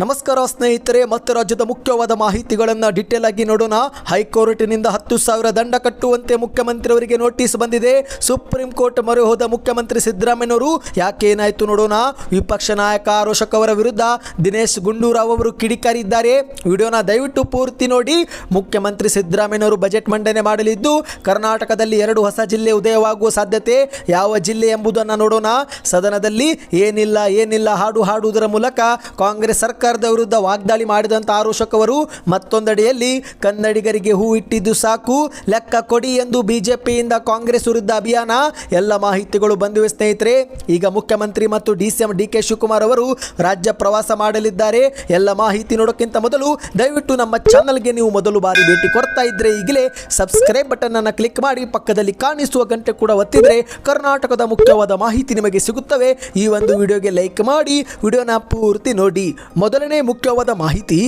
ನಮಸ್ಕಾರ ಸ್ನೇಹಿತರೆ, ಮತ್ತು ರಾಜ್ಯದ ಮುಖ್ಯವಾದ ಮಾಹಿತಿಗಳನ್ನು ಡಿಟೇಲ್ ಆಗಿ ನೋಡೋಣ. ಹೈಕೋರ್ಟಿನಿಂದ ಹತ್ತು ಸಾವಿರ ದಂಡ ಕಟ್ಟುವಂತೆ ಮುಖ್ಯಮಂತ್ರಿಯವರಿಗೆ ನೋಟಿಸ್ ಬಂದಿದೆ. ಸುಪ್ರೀಂ ಕೋರ್ಟ್ ಮೊರೆ ಹೋದ ಮುಖ್ಯಮಂತ್ರಿ ಸಿದ್ದರಾಮಯ್ಯನವರು, ಯಾಕೆ ಏನಾಯಿತು ನೋಡೋಣ. ವಿಪಕ್ಷ ನಾಯಕ ಆರೋಷಕ್ ಅವರ ವಿರುದ್ಧ ದಿನೇಶ್ ಗುಂಡೂರಾವ್ ಅವರು ಕಿಡಿಕಾರಿದ್ದಾರೆ ವಿಡಿಯೋನ ದಯವಿಟ್ಟು ಪೂರ್ತಿ ನೋಡಿ. ಮುಖ್ಯಮಂತ್ರಿ ಸಿದ್ದರಾಮಯ್ಯನವರು ಬಜೆಟ್ ಮಂಡನೆ ಮಾಡಲಿದ್ದು, ಕರ್ನಾಟಕದಲ್ಲಿ ಎರಡು ಹೊಸ ಜಿಲ್ಲೆ ಉದಯವಾಗುವ ಸಾಧ್ಯತೆ ಯಾವ ಜಿಲ್ಲೆ ಎಂಬುದನ್ನು ನೋಡೋಣ. ಸದನದಲ್ಲಿ ಏನಿಲ್ಲ ಏನಿಲ್ಲ ಹಾಡು ಹಾಡುವುದರ ಮೂಲಕ ಕಾಂಗ್ರೆಸ್ ಸರ್ಕಾರದ ವಿರುದ್ಧ ವಾಗ್ದಾಳಿ ಮಾಡಿದಂಥ ಆರೋಷಕ್ ಅವರು ಮತ್ತೊಂದೆಡೆಯಲ್ಲಿ ಕನ್ನಡಿಗರಿಗೆ ಹೂ ಇಟ್ಟಿದ್ದು ಸಾಕು. ಲೆಕ್ಕ ಕೊಡಿ ಎಂದು ಬಿಜೆಪಿಯಿಂದ ಕಾಂಗ್ರೆಸ್ ವಿರುದ್ಧ ಅಭಿಯಾನ. ಎಲ್ಲ ಮಾಹಿತಿಗಳು ಬಂದಿವೆ ಸ್ನೇಹಿತರೆ. ಈಗ ಮುಖ್ಯಮಂತ್ರಿ ಮತ್ತು ಡಿಸಿಎಂ ಡಿ ಕೆ ಶಿವಕುಮಾರ್ ಅವರು ರಾಜ್ಯ ಪ್ರವಾಸ ಮಾಡಲಿದ್ದಾರೆ. ಎಲ್ಲ ಮಾಹಿತಿ ನೋಡೋಕ್ಕಿಂತ ಮೊದಲು ದಯವಿಟ್ಟು ನಮ್ಮ ಚಾನಲ್ಗೆ ನೀವು ಮೊದಲು ಬಾರಿ ಭೇಟಿ ಕೊಡ್ತಾ ಇದ್ರೆ ಈಗಲೇ ಸಬ್ಸ್ಕ್ರೈಬ್ ಬಟನ್ ಅನ್ನು ಕ್ಲಿಕ್ ಮಾಡಿ ಪಕ್ಕದಲ್ಲಿ ಕಾಣಿಸುವ ಗಂಟೆ ಕೂಡ ಒತ್ತಿದ್ರೆ ಕರ್ನಾಟಕದ ಮುಖ್ಯವಾದ ಮಾಹಿತಿ ನಿಮಗೆ ಸಿಗುತ್ತವೆ. ಈ ಒಂದು ವಿಡಿಯೋಗೆ ಲೈಕ್ ಮಾಡಿ. ವಿಡಿಯೋನ ಪೂರ್ತಿ ನೋಡಿ. ಮೊದಲನೇ ಮುಖ್ಯವಾದ ಮಾಹಿತಿ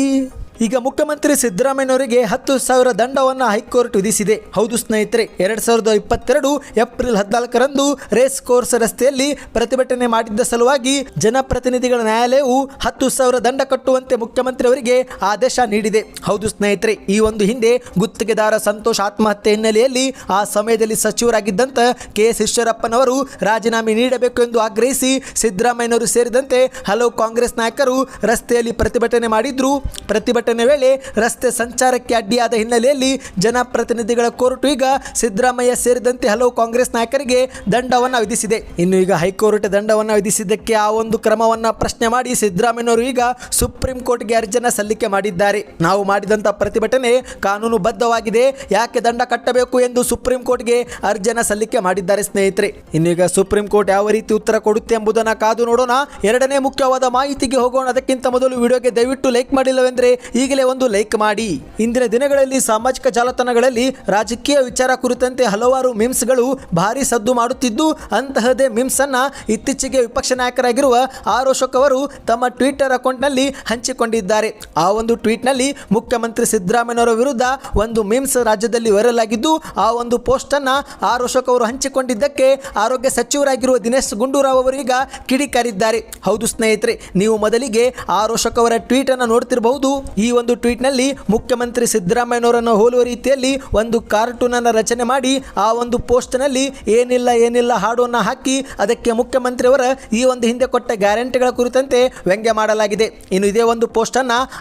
ಈಗ ಮುಖ್ಯಮಂತ್ರಿ ಸಿದ್ದರಾಮಯ್ಯನವರಿಗೆ ಹತ್ತು ಸಾವಿರ ದಂಡವನ್ನು ಹೈಕೋರ್ಟ್ ವಿಧಿಸಿದೆ. ಹೌದು ಸ್ನೇಹಿತರೆ, ಎರಡ್ ಸಾವಿರದ ಇಪ್ಪತ್ತೆರಡು ಏಪ್ರಿಲ್ ಹದಿನಾಲ್ಕರಂದು ರೇಸ್ ಕೋರ್ಸ್ ರಸ್ತೆಯಲ್ಲಿ ಪ್ರತಿಭಟನೆ ಮಾಡಿದ್ದ ಸಲುವಾಗಿ ಜನಪ್ರತಿನಿಧಿಗಳ ನ್ಯಾಯಾಲಯವು ಹತ್ತು ಸಾವಿರ ದಂಡ ಕಟ್ಟುವಂತೆ ಮುಖ್ಯಮಂತ್ರಿ ಅವರಿಗೆ ಆದೇಶ ನೀಡಿದೆ. ಹೌದು ಸ್ನೇಹಿತರೆ, ಈ ಒಂದು ಹಿಂದೆ ಗುತ್ತಿಗೆದಾರ ಸಂತೋಷ್ ಆತ್ಮಹತ್ಯೆ ಹಿನ್ನೆಲೆಯಲ್ಲಿ ಆ ಸಮಯದಲ್ಲಿ ಸಚಿವರಾಗಿದ್ದಂತ ಕೆ ಎಸ್ ಈಶ್ವರಪ್ಪನವರು ರಾಜೀನಾಮೆ ನೀಡಬೇಕು ಎಂದು ಆಗ್ರಹಿಸಿ ಸಿದ್ದರಾಮಯ್ಯನವರು ಸೇರಿದಂತೆ ಹಲವು ಕಾಂಗ್ರೆಸ್ ನಾಯಕರು ರಸ್ತೆಯಲ್ಲಿ ಪ್ರತಿಭಟನೆ ಮಾಡಿದ್ರು. ಪ್ರತಿಭಟನೆ ವೇಳೆ ರಸ್ತೆ ಸಂಚಾರಕ್ಕೆ ಅಡ್ಡಿಯಾದ ಹಿನ್ನೆಲೆಯಲ್ಲಿ ಜನಪ್ರತಿನಿಧಿಗಳ ಕೋರ್ಟ್ ಈಗ ಸಿದ್ದರಾಮಯ್ಯ ಸೇರಿದಂತೆ ಹಲವು ಕಾಂಗ್ರೆಸ್ ನಾಯಕರಿಗೆ ದಂಡವನ್ನು ವಿಧಿಸಿದೆ. ಇನ್ನು ಈಗ ಹೈಕೋರ್ಟ್ ದಂಡವನ್ನು ವಿಧಿಸಿದ್ದಕ್ಕೆ ಆ ಒಂದು ಕ್ರಮವನ್ನು ಪ್ರಶ್ನೆ ಮಾಡಿ ಸಿದ್ದರಾಮಯ್ಯನವರು ಈಗ ಸುಪ್ರೀಂ ಕೋರ್ಟ್ಗೆ ಅರ್ಜಿಯನ್ನು ಸಲ್ಲಿಕೆ ಮಾಡಿದ್ದಾರೆ. ನಾವು ಮಾಡಿದಂಥ ಪ್ರತಿಭಟನೆ ಕಾನೂನುಬದ್ಧವಾಗಿದೆ ಯಾಕೆ ದಂಡ ಕಟ್ಟಬೇಕು ಎಂದು ಸುಪ್ರೀಂ ಕೋರ್ಟ್ಗೆ ಅರ್ಜಿಯನ್ನು ಸಲ್ಲಿಕೆ ಮಾಡಿದ್ದಾರೆ ಸ್ನೇಹಿತರೆ. ಇನ್ನು ಈಗ ಸುಪ್ರೀಂ ಕೋರ್ಟ್ ಯಾವ ರೀತಿ ಉತ್ತರ ಕೊಡುತ್ತೆ ಎಂಬುದನ್ನು ಕಾದು ನೋಡೋಣ. ಎರಡನೇ ಮುಖ್ಯವಾದ ಮಾಹಿತಿಗೆ ಹೋಗೋಣ. ಅದಕ್ಕಿಂತ ಮೊದಲು ವಿಡಿಯೋಗೆ ದಯವಿಟ್ಟು ಲೈಕ್ ಮಾಡಿಲ್ಲವೆಂದರೆ ಈಗಲೇ ಒಂದು ಲೈಕ್ ಮಾಡಿ. ಇಂದಿನ ದಿನಗಳಲ್ಲಿ ಸಾಮಾಜಿಕ ಜಾಲತಾಣಗಳಲ್ಲಿ ರಾಜಕೀಯ ವಿಚಾರ ಕುರಿತಂತೆ ಹಲವಾರು ಮಿಮ್ಸ್ಗಳು ಭಾರಿ ಸದ್ದು ಮಾಡುತ್ತಿದ್ದು ಅಂತಹದೇ ಮಿಮ್ಸ್ ಅನ್ನ ಇತ್ತೀಚೆಗೆ ವಿಪಕ್ಷ ನಾಯಕರಾಗಿರುವ ಆರ್ ಅಶೋಕ್ ಅವರು ತಮ್ಮ ಟ್ವಿಟರ್ ಅಕೌಂಟ್ನಲ್ಲಿ ಹಂಚಿಕೊಂಡಿದ್ದಾರೆ. ಆ ಒಂದು ಟ್ವೀಟ್ನಲ್ಲಿ ಮುಖ್ಯಮಂತ್ರಿ ಸಿದ್ದರಾಮಯ್ಯನವರ ವಿರುದ್ಧ ಒಂದು ಮಿಮ್ಸ್ ರಾಜ್ಯದಲ್ಲಿ ವೈರಲ್ ಆಗಿದ್ದು, ಆ ಒಂದು ಪೋಸ್ಟ್ ಅನ್ನ ಆರ್ ಅಶೋಕ್ ಅವರು ಹಂಚಿಕೊಂಡಿದ್ದಕ್ಕೆ ಆರೋಗ್ಯ ಸಚಿವರಾಗಿರುವ ದಿನೇಶ್ ಗುಂಡೂರಾವ್ ಅವರು ಈಗ ಕಿಡಿಕಾರಿದ್ದಾರೆ. ಹೌದು ಸ್ನೇಹಿತರೆ, ನೀವು ಮೊದಲಿಗೆ ಆರ್ ಅಶೋಕ್ ಅವರ ಟ್ವೀಟ್ ಅನ್ನು ನೋಡ್ತಿರಬಹುದು. ಒಂದು ಟ್ವೀಟ್ನಲ್ಲಿ ಮುಖ್ಯಮಂತ್ರಿ ಸಿದ್ದರಾಮಯ್ಯನವರನ್ನು ಹೋಲುವ ರೀತಿಯಲ್ಲಿ ಒಂದು ಕಾರ್ಟೂನ್ ಅನ್ನು ರಚನೆ ಮಾಡಿ ಆ ಒಂದು ಪೋಸ್ಟ್ನಲ್ಲಿ ಏನಿಲ್ಲ ಏನಿಲ್ಲ ಹಾಡೋನ್ನ ಹಾಕಿ ಅದಕ್ಕೆ ಮುಖ್ಯಮಂತ್ರಿಯವರ ಈ ಒಂದು ಹಿಂದೆ ಕೊಟ್ಟ ಗ್ಯಾರಂಟಿಗಳ ಕುರಿತಂತೆ ವ್ಯಂಗ್ಯ ಮಾಡಲಾಗಿದೆ. ಇನ್ನು ಇದೇ ಒಂದು ಪೋಸ್ಟ್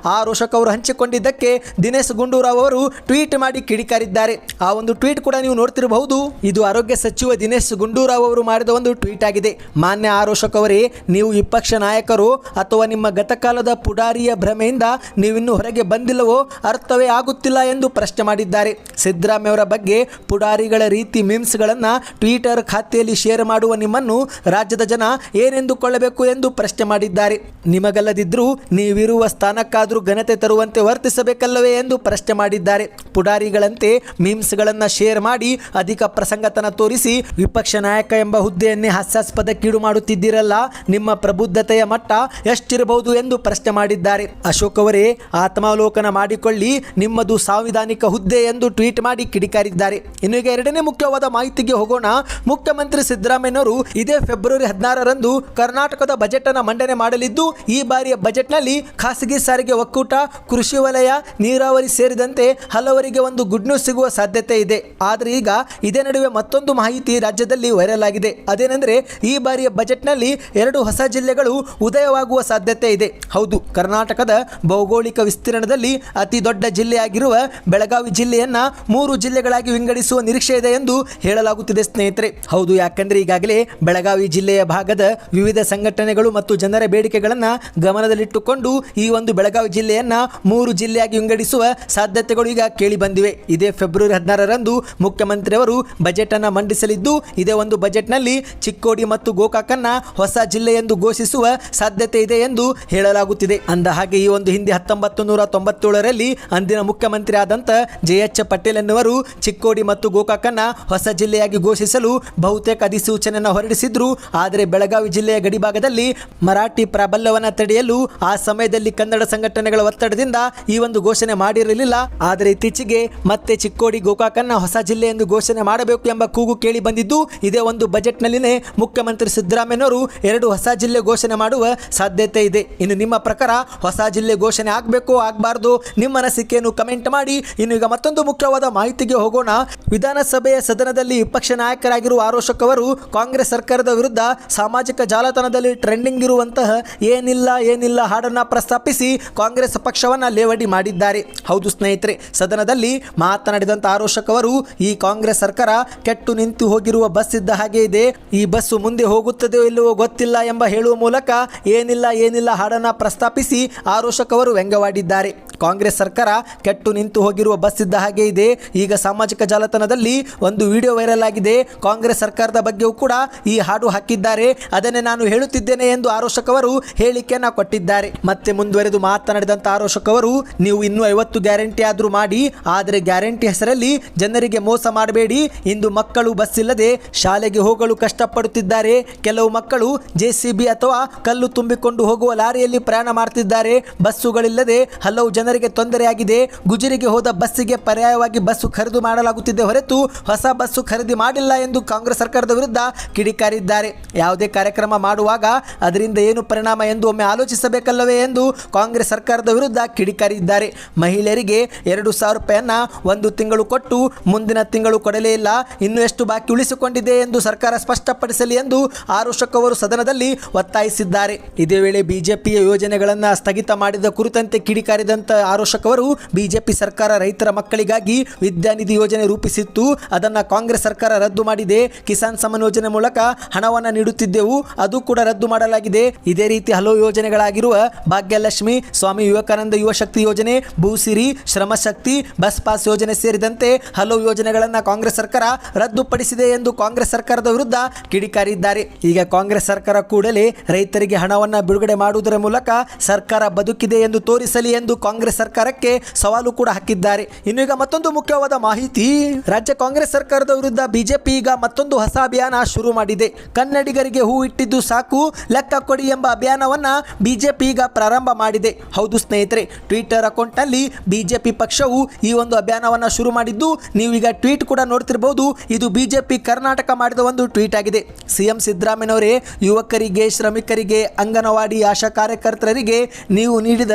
ಆ ರೋಷಕ್ ಅವರು ಹಂಚಿಕೊಂಡಿದ್ದಕ್ಕೆ ದಿನೇಶ್ ಗುಂಡೂರಾವ್ ಅವರು ಟ್ವೀಟ್ ಮಾಡಿ ಕಿಡಿಕಾರಿದ್ದಾರೆ. ಆ ಒಂದು ಟ್ವೀಟ್ ಕೂಡ ನೀವು ನೋಡ್ತಿರಬಹುದು. ಇದು ಆರೋಗ್ಯ ಸಚಿವ ದಿನೇಶ್ ಗುಂಡೂರಾವ್ ಅವರು ಮಾಡಿದ ಒಂದು ಟ್ವೀಟ್ ಆಗಿದೆ. ಮಾನ್ಯ ಆರೋಷಕ್ ಅವರೇ, ನೀವು ವಿಪಕ್ಷ ನಾಯಕರು ಅಥವಾ ನಿಮ್ಮ ಗತಕಾಲದ ಪುಡಾರಿಯ ಭ್ರಮೆಯಿಂದ ನೀವಿನ್ನೂ ಹೊರಗೆ ಬಂದಿಲ್ಲವೋ ಅರ್ಥವೇ ಆಗುತ್ತಿಲ್ಲ ಎಂದು ಪ್ರಶ್ನೆ ಮಾಡಿದ್ದಾರೆ. ಸಿದ್ದರಾಮ್ಯ ಅವರ ಬಗ್ಗೆ ಪುಡಾರಿಗಳ ರೀತಿ ಮೀಮ್ಸ್ಗಳನ್ನು ಟ್ವಿಟರ್ ಖಾತೆಯಲ್ಲಿ ಶೇರ್ ಮಾಡುವ ನಿಮ್ಮನ್ನು ರಾಜ್ಯದ ಜನ ಏನೆಂದುಕೊಳ್ಳಬೇಕು ಎಂದು ಪ್ರಶ್ನೆ ಮಾಡಿದ್ದಾರೆ. ನಿಮಗಲ್ಲದಿದ್ದರೂ ನೀವಿರುವ ಸ್ಥಾನಕ್ಕಾದರೂ ಘನತೆ ತರುವಂತೆ ವರ್ತಿಸಬೇಕಲ್ಲವೇ ಎಂದು ಪ್ರಶ್ನೆ ಮಾಡಿದ್ದಾರೆ. ಪುಡಾರಿಗಳಂತೆ ಮೀಮ್ಸ್ಗಳನ್ನು ಶೇರ್ ಮಾಡಿ ಅಧಿಕ ಪ್ರಸಂಗತನ ತೋರಿಸಿ ವಿಪಕ್ಷ ನಾಯಕ ಎಂಬ ಹುದ್ದೆಯನ್ನೇ ಹಾಸ್ಯಾಸ್ಪದಕ್ಕೀಡು ಮಾಡುತ್ತಿದ್ದೀರಲ್ಲ, ನಿಮ್ಮ ಪ್ರಬುದ್ಧತೆಯ ಮಟ್ಟ ಎಷ್ಟಿರಬಹುದು ಎಂದು ಪ್ರಶ್ನೆ ಮಾಡಿದ್ದಾರೆ. ಅಶೋಕ್ ಅವರೇ ಆತ್ಮಾವಲೋಕನ ಮಾಡಿಕೊಳ್ಳಿ, ನಿಮ್ಮದು ಸಾಂವಿಧಾನಿಕ ಹುದ್ದೆ ಎಂದು ಟ್ವೀಟ್ ಮಾಡಿ ಕಿಡಿಕಾರಿದ್ದಾರೆ. ಇನ್ನು ಈಗ ಎರಡನೇ ಮುಖ್ಯವಾದ ಮಾಹಿತಿಗೆ ಹೋಗೋಣ. ಮುಖ್ಯಮಂತ್ರಿ ಸಿದ್ದರಾಮಯ್ಯನವರು ಇದೇ ಫೆಬ್ರವರಿ ಹದಿನಾರರಂದು ಕರ್ನಾಟಕದ ಬಜೆಟ್ ಅನ್ನು ಮಂಡನೆ ಮಾಡಲಿದ್ದು, ಈ ಬಾರಿಯ ಬಜೆಟ್ನಲ್ಲಿ ಖಾಸಗಿ ಸಾರಿಗೆ ಒಕ್ಕೂಟ, ಕೃಷಿ ವಲಯ, ನೀರಾವರಿ ಸೇರಿದಂತೆ ಹಲವರಿಗೆ ಒಂದು ಗುಡ್ ನ್ಯೂಸ್ ಸಿಗುವ ಸಾಧ್ಯತೆ ಇದೆ. ಆದರೆ ಈಗ ಇದೇ ನಡುವೆ ಮತ್ತೊಂದು ಮಾಹಿತಿ ರಾಜ್ಯದಲ್ಲಿ ವೈರಲ್ ಆಗಿದೆ. ಅದೇನೆಂದರೆ, ಈ ಬಾರಿಯ ಬಜೆಟ್ನಲ್ಲಿ ಎರಡು ಹೊಸ ಜಿಲ್ಲೆಗಳು ಉದಯವಾಗುವ ಸಾಧ್ಯತೆ ಇದೆ. ಹೌದು, ಕರ್ನಾಟಕದ ಭೌಗೋಳಿಕ ವಿಸ್ತೀರ್ಣದಲ್ಲಿ ಅತಿ ದೊಡ್ಡ ಜಿಲ್ಲೆಯಾಗಿರುವ ಬೆಳಗಾವಿ ಜಿಲ್ಲೆಯನ್ನ ಮೂರು ಜಿಲ್ಲೆಗಳಾಗಿ ವಿಂಗಡಿಸುವ ನಿರೀಕ್ಷೆ ಇದೆ ಎಂದು ಹೇಳಲಾಗುತ್ತಿದೆ ಸ್ನೇಹಿತರೆ. ಹೌದು, ಯಾಕಂದ್ರೆ ಈಗಾಗಲೇ ಬೆಳಗಾವಿ ಜಿಲ್ಲೆಯ ಭಾಗದ ವಿವಿಧ ಸಂಘಟನೆಗಳು ಮತ್ತು ಜನರ ಬೇಡಿಕೆಗಳನ್ನು ಗಮನದಲ್ಲಿಟ್ಟುಕೊಂಡು ಈ ಒಂದು ಬೆಳಗಾವಿ ಜಿಲ್ಲೆಯನ್ನ ಮೂರು ಜಿಲ್ಲೆಯಾಗಿ ವಿಂಗಡಿಸುವ ಸಾಧ್ಯತೆಗಳು ಈಗ ಕೇಳಿ ಬಂದಿವೆ. ಇದೇ ಫೆಬ್ರವರಿ ಹದಿನಾರರಂದು ಮುಖ್ಯಮಂತ್ರಿಯವರು ಬಜೆಟ್ ಅನ್ನ ಮಂಡಿಸಲಿದ್ದು, ಇದೇ ಒಂದು ಬಜೆಟ್ನಲ್ಲಿ ಚಿಕ್ಕೋಡಿ ಮತ್ತು ಗೋಕಾಕನ್ನ ಹೊಸ ಜಿಲ್ಲೆ ಎಂದು ಘೋಷಿಸುವ ಸಾಧ್ಯತೆ ಇದೆ ಎಂದು ಹೇಳಲಾಗುತ್ತಿದೆ. ಅಂದ ಹಾಗೆ ಈ ಒಂದು ಹಿಂದೆ ಹತ್ತೊಂಬತ್ತು ನೂರ ತೊಂಬತ್ತೇಳರಲ್ಲಿ ಅಂದಿನ ಮುಖ್ಯಮಂತ್ರಿ ಆದಂಥ ಜೆ ಎಚ್ ಪಟೇಲ್ ಎನ್ನುವರು ಚಿಕ್ಕೋಡಿ ಮತ್ತು ಗೋಕಾಕನ್ನ ಹೊಸ ಜಿಲ್ಲೆಯಾಗಿ ಘೋಷಿಸಲು ಬಹುತೇಕ ಅಧಿಸೂಚನೆಯನ್ನು ಹೊರಡಿಸಿದ್ರು. ಆದರೆ ಬೆಳಗಾವಿ ಜಿಲ್ಲೆಯ ಗಡಿಭಾಗದಲ್ಲಿ ಮರಾಠಿ ಪ್ರಾಬಲ್ಯವನ್ನು ತಡೆಯಲು ಆ ಸಮಯದಲ್ಲಿ ಕನ್ನಡ ಸಂಘಟನೆಗಳ ಒತ್ತಡದಿಂದ ಈ ಒಂದು ಘೋಷಣೆ ಮಾಡಿರಲಿಲ್ಲ. ಆದರೆ ಇತ್ತೀಚೆಗೆ ಮತ್ತೆ ಚಿಕ್ಕೋಡಿ ಗೋಕಾಕನ್ನ ಹೊಸ ಜಿಲ್ಲೆ ಎಂದು ಘೋಷಣೆ ಮಾಡಬೇಕು ಎಂಬ ಕೂಗು ಕೇಳಿ ಬಂದಿದ್ದು, ಇದೇ ಒಂದು ಬಜೆಟ್ನಲ್ಲಿನೇ ಮುಖ್ಯಮಂತ್ರಿ ಸಿದ್ದರಾಮಯ್ಯನವರು ಎರಡು ಹೊಸ ಜಿಲ್ಲೆ ಘೋಷಣೆ ಮಾಡುವ ಸಾಧ್ಯತೆ ಇದೆ. ಇನ್ನು ನಿಮ್ಮ ಪ್ರಕಾರ ಹೊಸ ಜಿಲ್ಲೆ ಘೋಷಣೆ ಆಗಬೇಕು? ಆಗಬಾರ್ದು. ನಿಮ್ಮ ಅನಿಸಿಕೆಯನ್ನು ಕಮೆಂಟ್ ಮಾಡಿ. ಇನ್ನು ಈಗ ಮತ್ತೊಂದು ಮುಖ್ಯವಾದ ಮಾಹಿತಿಗೆ ಹೋಗೋಣ. ವಿಧಾನಸಭೆಯ ಸದನದಲ್ಲಿ ವಿಪಕ್ಷ ನಾಯಕರಾಗಿರುವ ಆರೋಶಕ್ ಅವರು ಕಾಂಗ್ರೆಸ್ ಸರ್ಕಾರದ ವಿರುದ್ಧ ಸಾಮಾಜಿಕ ಜಾಲತಾಣದಲ್ಲಿ ಟ್ರೆಂಡಿಂಗ್ ಇರುವಂತಹ ಏನಿಲ್ಲ ಏನಿಲ್ಲ ಹಾಡನ್ನ ಪ್ರಸ್ತಾಪಿಸಿ ಕಾಂಗ್ರೆಸ್ ಪಕ್ಷವನ್ನ ಲೇವಡಿ ಮಾಡಿದ್ದಾರೆ. ಹೌದು ಸ್ನೇಹಿತರೆ, ಸದನದಲ್ಲಿ ಮಾತನಾಡಿದಂಥ ಆರೋಶಕ್ ಅವರು, ಈ ಕಾಂಗ್ರೆಸ್ ಸರ್ಕಾರ ಕೆಟ್ಟು ನಿಂತು ಹೋಗಿರುವ ಬಸ್ ಇದ್ದ ಹಾಗೆ ಇದೆ. ಈ ಬಸ್ಸು ಮುಂದೆ ಹೋಗುತ್ತದೆಯೋ ಇಲ್ಲವೋ ಗೊತ್ತಿಲ್ಲ ಎಂಬ ಹೇಳುವ ಮೂಲಕ ಏನಿಲ್ಲ ಏನಿಲ್ಲ ಹಾಡನ್ನ ಪ್ರಸ್ತಾಪಿಸಿ ಆರೋಶಕ್ ಅವರು ವ್ಯಂಗ್ಯವಾಡಿದ್ದಾರೆ ಕಾಂಗ್ರೆಸ್ ಸರ್ಕಾರ ಕೆಟ್ಟು ನಿಂತು ಹೋಗಿರುವ ಬಸ್ ಇದ್ದ ಹಾಗೆ ಇದೆ. ಈಗ ಸಾಮಾಜಿಕ ಜಾಲತಾಣದಲ್ಲಿ ಒಂದು ವಿಡಿಯೋ ವೈರಲ್ ಆಗಿದೆ. ಕಾಂಗ್ರೆಸ್ ಸರ್ಕಾರದ ಬಗ್ಗೆಯೂ ಕೂಡ ಈ ಹಾಡು ಹಾಕಿದ್ದಾರೆ. ಅದನ್ನೇ ನಾನು ಹೇಳುತ್ತಿದ್ದೇನೆ ಎಂದು ಆರೋಶಕ್ ಅವರು ಹೇಳಿಕೆಯನ್ನ ಕೊಟ್ಟಿದ್ದಾರೆ. ಮತ್ತೆ ಮುಂದುವರೆದು ಮಾತನಾಡಿದಂತ ಆರೋಶಕ್ ಅವರು, ನೀವು ಇನ್ನೂ ಐವತ್ತು ಗ್ಯಾರಂಟಿ ಆದರೂ ಮಾಡಿ, ಆದರೆ ಗ್ಯಾರಂಟಿ ಹೆಸರಲ್ಲಿ ಜನರಿಗೆ ಮೋಸ ಮಾಡಬೇಡಿ. ಇಂದು ಮಕ್ಕಳು ಬಸ್ ಇಲ್ಲದೆ ಶಾಲೆಗೆ ಹೋಗಲು ಕಷ್ಟಪಡುತ್ತಿದ್ದಾರೆ. ಕೆಲವು ಮಕ್ಕಳು ಜೆಸಿಬಿ ಅಥವಾ ಕಲ್ಲು ತುಂಬಿಕೊಂಡು ಹೋಗುವ ಲಾರಿಯಲ್ಲಿ ಪ್ರಯಾಣ ಮಾಡ್ತಿದ್ದಾರೆ. ಬಸ್ಸುಗಳಿಲ್ಲದೆ ಹಲವು ಜನರಿಗೆ ತೊಂದರೆಯಾಗಿದೆ. ಗುಜರಿಗೆ ಹೋದ ಬಸ್ಸಿಗೆ ಪರ್ಯಾಯವಾಗಿ ಬಸ್ಸು ಖರೀದಿ ಮಾಡಲಾಗುತ್ತಿದೆ ಹೊರತು ಹೊಸ ಬಸ್ಸು ಖರೀದಿ ಮಾಡಿಲ್ಲ ಎಂದು ಕಾಂಗ್ರೆಸ್ ಸರ್ಕಾರದ ವಿರುದ್ಧ ಕಿಡಿಕಾರಿದ್ದಾರೆ ಯಾವುದೇ ಕಾರ್ಯಕ್ರಮ ಮಾಡುವಾಗ ಅದರಿಂದ ಏನು ಪರಿಣಾಮ ಎಂದು ಒಮ್ಮೆ ಆಲೋಚಿಸಬೇಕಲ್ಲವೇ ಎಂದು ಕಾಂಗ್ರೆಸ್ ಸರ್ಕಾರದ ವಿರುದ್ಧ ಕಿಡಿಕಾರಿದ್ದಾರೆ ಮಹಿಳೆಯರಿಗೆ ಎರಡು ಸಾವಿರ ರೂಪಾಯಿಯನ್ನು ಒಂದು ತಿಂಗಳು ಕೊಟ್ಟು ಮುಂದಿನ ತಿಂಗಳು ಕೊಡಲೇ ಇಲ್ಲ. ಇನ್ನು ಎಷ್ಟು ಬಾಕಿ ಉಳಿಸಿಕೊಂಡಿದೆ ಎಂದು ಸರ್ಕಾರ ಸ್ಪಷ್ಟಪಡಿಸಲಿ ಎಂದು ಆರೋಶಕ್ ಅವರು ಸದನದಲ್ಲಿ ಒತ್ತಾಯಿಸಿದ್ದಾರೆ. ಇದೇ ವೇಳೆ ಬಿಜೆಪಿಯ ಯೋಜನೆಗಳನ್ನು ಸ್ಥಗಿತ ಮಾಡಿದ ಕುರಿತಂತೆ ಕಿಡಿಕಾರಿದಂತ ಆರೋಶಕ್ ಅವರು ಬಿಜೆಪಿ ಸರ್ಕಾರ ರೈತರ ಮಕ್ಕಳಿಗಾಗಿ ವಿದ್ಯಾನಿಧಿ ಯೋಜನೆ ರೂಪಿಸಿತ್ತು. ಅದನ್ನ ಕಾಂಗ್ರೆಸ್ ಸರ್ಕಾರ ರದ್ದು ಮಾಡಿದೆ. ಕಿಸಾನ್ ಸಮ್ಮಾನ್ ಯೋಜನೆ ಮೂಲಕ ಹಣವನ್ನು ನೀಡುತ್ತಿದ್ದೆವು. ಅದು ಕೂಡ ರದ್ದು ಮಾಡಲಾಗಿದೆ. ಇದೇ ರೀತಿ ಹಲವು ಯೋಜನೆಗಳಾಗಿರುವ ಭಾಗ್ಯಲಕ್ಷ್ಮಿ ಸ್ವಾಮಿ ವಿವೇಕಾನಂದ ಯುವ ಶಕ್ತಿ ಯೋಜನೆ, ಭೂಸಿರಿ ಶ್ರಮಶಕ್ತಿ ಬಸ್ ಪಾಸ್ ಯೋಜನೆ ಸೇರಿದಂತೆ ಹಲವು ಯೋಜನೆಗಳನ್ನು ಕಾಂಗ್ರೆಸ್ ಸರ್ಕಾರ ರದ್ದುಪಡಿಸಿದೆ ಎಂದು ಕಾಂಗ್ರೆಸ್ ಸರ್ಕಾರದ ವಿರುದ್ಧ ಕಿಡಿಕಾರಿದ್ದಾರೆ. ಈಗ ಕಾಂಗ್ರೆಸ್ ಸರ್ಕಾರ ಕೂಡಲೇ ರೈತರಿಗೆ ಹಣವನ್ನು ಬಿಡುಗಡೆ ಮಾಡುವುದರ ಮೂಲಕ ಸರ್ಕಾರ ಬದುಕಿದೆ ಎಂದು ತೋರಿಸಲಿ ಎಂದು ಕಾಂಗ್ರೆಸ್ ಸರ್ಕಾರಕ್ಕೆ ಸವಾಲು ಕೂಡ ಹಾಕಿದ್ದಾರೆ. ಇನ್ನು ಈಗ ಮತ್ತೊಂದು ಮುಖ್ಯವಾದ ಮಾಹಿತಿ. ರಾಜ್ಯ ಕಾಂಗ್ರೆಸ್ ಸರ್ಕಾರದ ವಿರುದ್ಧ ಬಿಜೆಪಿ ಈಗ ಮತ್ತೊಂದು ಹೊಸ ಅಭಿಯಾನ ಶುರು ಮಾಡಿದೆ. ಕನ್ನಡಿಗರಿಗೆ ಹೂ ಇಟ್ಟಿದ್ದು ಸಾಕು, ಲೆಕ್ಕ ಕೊಡಿ ಎಂಬ ಅಭಿಯಾನವನ್ನ ಬಿಜೆಪಿ ಈಗ ಪ್ರಾರಂಭ ಮಾಡಿದೆ. ಹೌದು ಸ್ನೇಹಿತರೆ, ಟ್ವಿಟರ್ ಅಕೌಂಟ್ನಲ್ಲಿ ಬಿಜೆಪಿ ಪಕ್ಷವು ಈ ಒಂದು ಅಭಿಯಾನವನ್ನ ಶುರು ಮಾಡಿದ್ದು, ನೀವೀಗ ಟ್ವೀಟ್ ಕೂಡ ನೋಡ್ತಿರಬಹುದು ಇದು ಬಿಜೆಪಿ ಕರ್ನಾಟಕ ಮಾಡಿದ ಒಂದು ಟ್ವೀಟ್ ಆಗಿದೆ. ಸಿಎಂ ಸಿದ್ದರಾಮಯ್ಯನವರೇ, ಯುವಕರಿಗೆ, ಶ್ರಮಿಕರಿಗೆ, ಅಂಗನವಾಡಿ ಆಶಾ ಕಾರ್ಯಕರ್ತರಿಗೆ ನೀವು ನೀಡಿದ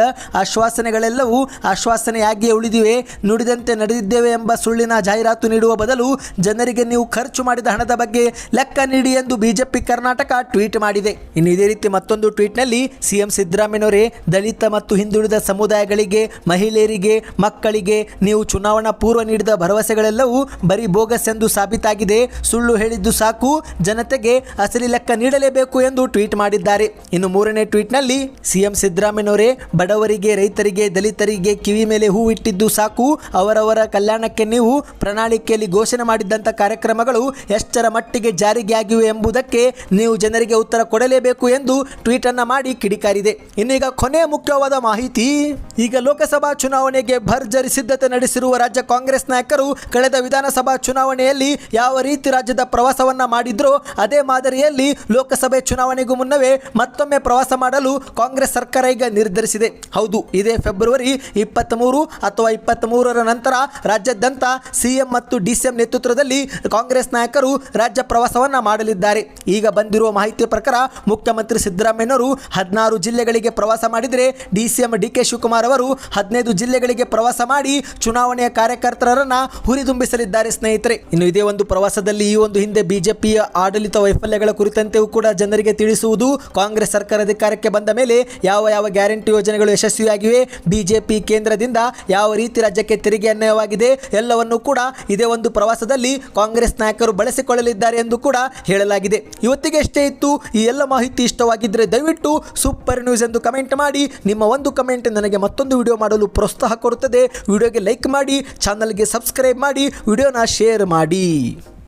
ಆಶ್ವಾಸನೆಗಳೆಲ್ಲವೂ ಆಶ್ವಾಸನೆಯಾಗಿಯೇ ಉಳಿದಿವೆ. ನುಡಿದಂತೆ ನಡೆದಿದ್ದೇವೆ ಎಂಬ ಸುಳ್ಳಿನ ಜಾಹೀರಾತು ನೀಡುವ ಬದಲು ಜನರಿಗೆ ನೀವು ಖರ್ಚು ಮಾಡಿದ ಹಣದ ಬಗ್ಗೆ ಲೆಕ್ಕ ನೀಡಿ ಎಂದು ಬಿಜೆಪಿ ಕರ್ನಾಟಕ ಟ್ವೀಟ್ ಮಾಡಿದೆ. ಇನ್ನು ಇದೇ ರೀತಿ ಮತ್ತೊಂದು ಟ್ವೀಟ್ನಲ್ಲಿ ಸಿಎಂ ಸಿದ್ದರಾಮಯ್ಯನವರೇ, ದಲಿತ ಮತ್ತು ಹಿಂದುಳಿದ ಸಮುದಾಯಗಳಿಗೆ, ಮಹಿಳೆಯರಿಗೆ, ಮಕ್ಕಳಿಗೆ ನೀವು ಚುನಾವಣಾ ಪೂರ್ವ ನೀಡಿದ ಭರವಸೆಗಳೆಲ್ಲವೂ ಬರೀ ಬೋಗಸ್ ಎಂದು ಸಾಬೀತಾಗಿದೆ. ಸುಳ್ಳು ಹೇಳಿದ್ದು ಸಾಕು, ಜನತೆಗೆ ಅಸಲಿ ಲೆಕ್ಕ ನೀಡಲೇಬೇಕು ಎಂದು ಟ್ವೀಟ್ ಮಾಡಿದ್ದಾರೆ. ಇನ್ನು ಮೂರನೇ ಟ್ವೀಟ್ನಲ್ಲಿ ಸಿಎಂ ಸಿದ್ದರಾಮಯ್ಯನವರೇ, ಬಡವರಿಗೆ, ರೈತರಿಗೆ ದಲಿತರಿಗೆ ಕಿವಿ ಮೇಲೆ ಹೂ ಇಟ್ಟಿದ್ದು ಸಾಕು. ಅವರವರ ಕಲ್ಯಾಣಕ್ಕೆ ನೀವು ಪ್ರಣಾಳಿಕೆಯಲ್ಲಿ ಘೋಷಣೆ ಮಾಡಿದ್ದಂಥ ಕಾರ್ಯಕ್ರಮಗಳು ಎಷ್ಟರ ಮಟ್ಟಿಗೆ ಜಾರಿಗೆ ಆಗಿವೆ ಎಂಬುದಕ್ಕೆ ನೀವು ಜನರಿಗೆ ಉತ್ತರ ಕೊಡಲೇಬೇಕು ಎಂದು ಟ್ವೀಟ್ ಅನ್ನ ಮಾಡಿ ಕಿಡಿಕಾರಿದೆ. ಇನ್ನೀಗ ಕೊನೆ ಮುಖ್ಯವಾದ ಮಾಹಿತಿ. ಈಗ ಲೋಕಸಭಾ ಚುನಾವಣೆಗೆ ಭರ್ಜರಿ ಸಿದ್ಧತೆ ನಡೆಸಿರುವ ರಾಜ್ಯ ಕಾಂಗ್ರೆಸ್ ನಾಯಕರು ಕಳೆದ ವಿಧಾನಸಭಾ ಚುನಾವಣೆಯಲ್ಲಿ ಯಾವ ರೀತಿ ರಾಜ್ಯದ ಪ್ರವಾಸವನ್ನ ಮಾಡಿದ್ರೋ ಅದೇ ಮಾದರಿಯಲ್ಲಿ ಲೋಕಸಭೆ ಚುನಾವಣೆಗೂ ಮುನ್ನವೇ ಮತ್ತೊಮ್ಮೆ ಪ್ರವಾಸ ಮಾಡಲು ಕಾಂಗ್ರೆಸ್ ಸರ್ಕಾರ ಈಗ ನಿರ್ಧರಿಸಿದೆ. ಹೌದು, ಇದೇ ಫೆಬ್ರವರಿ ಇಪ್ಪತ್ತ್ ಮೂರು ಅಥವಾ ಇಪ್ಪತ್ತ್ ಮೂರರ ನಂತರ ರಾಜ್ಯಾದ್ಯಂತ ಸಿಎಂ ಮತ್ತು ಡಿಸಿಎಂ ನೇತೃತ್ವದಲ್ಲಿ ಕಾಂಗ್ರೆಸ್ ನಾಯಕರು ರಾಜ್ಯ ಪ್ರವಾಸವನ್ನು ಮಾಡಲಿದ್ದಾರೆ. ಈಗ ಬಂದಿರುವ ಮಾಹಿತಿ ಪ್ರಕಾರ ಮುಖ್ಯಮಂತ್ರಿ ಸಿದ್ದರಾಮಯ್ಯನವರು ಹದಿನಾರು ಜಿಲ್ಲೆಗಳಿಗೆ ಪ್ರವಾಸ ಮಾಡಿದರೆ ಡಿಸಿಎಂ ಡಿ ಕೆ ಶಿವಕುಮಾರ್ ಅವರು ಹದಿನೈದು ಜಿಲ್ಲೆಗಳಿಗೆ ಪ್ರವಾಸ ಮಾಡಿ ಚುನಾವಣೆಯ ಕಾರ್ಯಕರ್ತರನ್ನ ಹುರಿದುಂಬಿಸಲಿದ್ದಾರೆ ಸ್ನೇಹಿತರೆ. ಇನ್ನು ಇದೇ ಒಂದು ಪ್ರವಾಸದಲ್ಲಿ ಈ ಒಂದು ಹಿಂದೆ ಬಿಜೆಪಿಯ ಆಡಳಿತ ವೈಫಲ್ಯಗಳ ಕುರಿತಂತೆಯೂ ಕೂಡ ಜನರಿಗೆ ತಿಳಿಸುವುದು ಕಾಂಗ್ರೆಸ್ ಸರ್ಕಾರ ಅಧಿಕಾರಕ್ಕೆ ಬಂದ ಮೇಲೆ ಯಾವ ಯಾವ ಗ್ಯಾರಂಟಿ ಯೋಜನೆಗಳು ಯಶಸ್ವಿಯಾಗಿವೆ ಬಿಜೆಪಿ ಕೇಂದ್ರದಿಂದ ಯಾವ ರೀತಿ ರಾಜ್ಯಕ್ಕೆ ತೆರಿಗೆ ಅನ್ವಯವಾಗಿದೆ ಎಲ್ಲವನ್ನೂ ಕೂಡ ಇದೇ ಒಂದು ಪ್ರವಾಸದಲ್ಲಿ ಕಾಂಗ್ರೆಸ್ ನಾಯಕರು ಬಳಸಿಕೊಳ್ಳಲಿದ್ದಾರೆ ಎಂದು ಕೂಡ ಹೇಳಲಾಗಿದೆ. ಇವತ್ತಿಗೆ ಎಷ್ಟೇ ಇತ್ತು, ಈ ಎಲ್ಲ ಮಾಹಿತಿ ಇಷ್ಟವಾಗಿದ್ದರೆ ದಯವಿಟ್ಟು ಸೂಪರ್ ನ್ಯೂಸ್ ಎಂದು ಕಮೆಂಟ್ ಮಾಡಿ. ನಿಮ್ಮ ಒಂದು ಕಮೆಂಟ್ ನನಗೆ ಮತ್ತೊಂದು ವಿಡಿಯೋ ಮಾಡಲು ಪ್ರೋತ್ಸಾಹ ಕೊಡುತ್ತದೆ. ವಿಡಿಯೋಗೆ ಲೈಕ್ ಮಾಡಿ, ಚಾನಲ್ಗೆ ಸಬ್ಸ್ಕ್ರೈಬ್ ಮಾಡಿ, ವಿಡಿಯೋನ ಶೇರ್ ಮಾಡಿ.